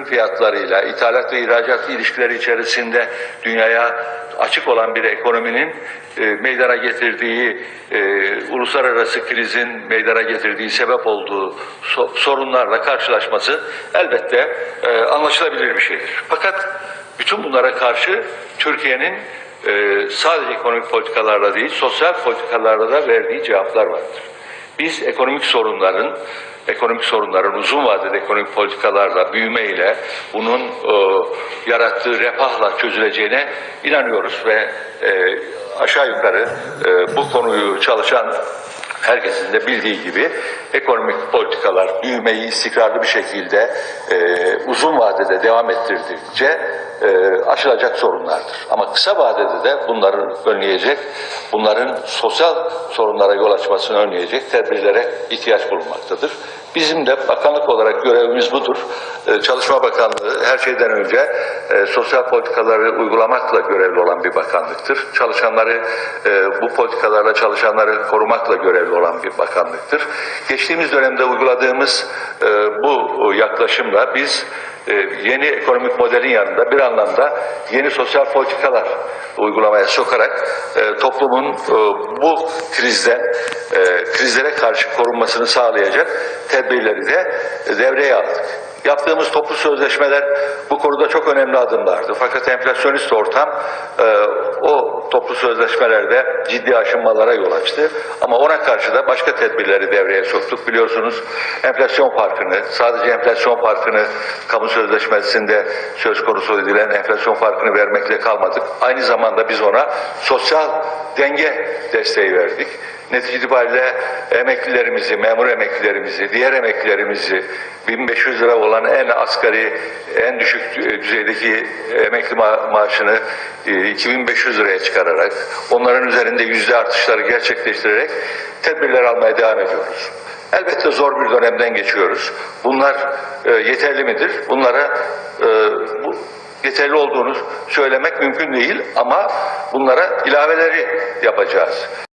ürün fiyatlarıyla, ithalat ve ihracat ilişkileri içerisinde dünyaya açık olan bir ekonominin e, meydana getirdiği, e, uluslararası krizin meydana getirdiği sebep olduğu so- sorunlarla karşılaşması elbette e, anlaşılabilir bir şeydir. Fakat bütün bunlara karşı Türkiye'nin e, sadece ekonomik politikalarla değil, sosyal politikalarla da verdiği cevaplar vardır. Biz ekonomik sorunların, ekonomik sorunların uzun vadede ekonomik politikalarla, büyümeyle, bunun e, yarattığı refahla çözüleceğine inanıyoruz ve e, aşağı yukarı e, bu konuyu çalışan herkesin de bildiği gibi ekonomik politikalar büyümeyi istikrarlı bir şekilde e, uzun vadede devam ettirdikçe e, aşılacak sorunlardır. Ama kısa vadede de bunları önleyecek, bunların sosyal sorunlara yol açmasını önleyecek tedbirlere ihtiyaç bulunmaktadır. Bizim de bakanlık olarak görevimiz budur. E, Çalışma Bakanlığı her şeyden önce e, sosyal politikaları uygulamakla görevli olan bir bakanlıktır. Çalışanları e, bu politikalarla çalışanları korumakla görevli olan bir bakanlıktır. Geçtiğimiz dönemde uyguladığımız e, bu yaklaşımla biz yeni ekonomik modelin yanında bir anlamda yeni sosyal politikalar uygulamaya sokarak e, toplumun e, bu krizden e, krizlere karşı korunmasını sağlayacak tedbirleri de devreye aldık. Yaptığımız toplu sözleşmeler bu konuda çok önemli adımlardı. Fakat enflasyonist ortam o toplu sözleşmelerde ciddi aşınmalara yol açtı. Ama ona karşı da başka tedbirleri devreye soktuk. Biliyorsunuz enflasyon farkını, sadece enflasyon farkını kamu sözleşmesinde söz konusu edilen enflasyon farkını vermekle kalmadık. Aynı zamanda biz ona sosyal denge desteği verdik. Netice itibariyle emeklilerimizi, memur emeklilerimizi, diğer emeklilerimizi 1500 lira olan en asgari, en düşük düzeydeki emekli ma- maaşını e, 2500 liraya çıkararak, onların üzerinde yüzde artışları gerçekleştirerek tedbirler almaya devam ediyoruz. Elbette zor bir dönemden geçiyoruz. Bunlar e, yeterli midir? Bunlara e, bu, yeterli olduğunu söylemek mümkün değil ama bunlara ilaveleri yapacağız.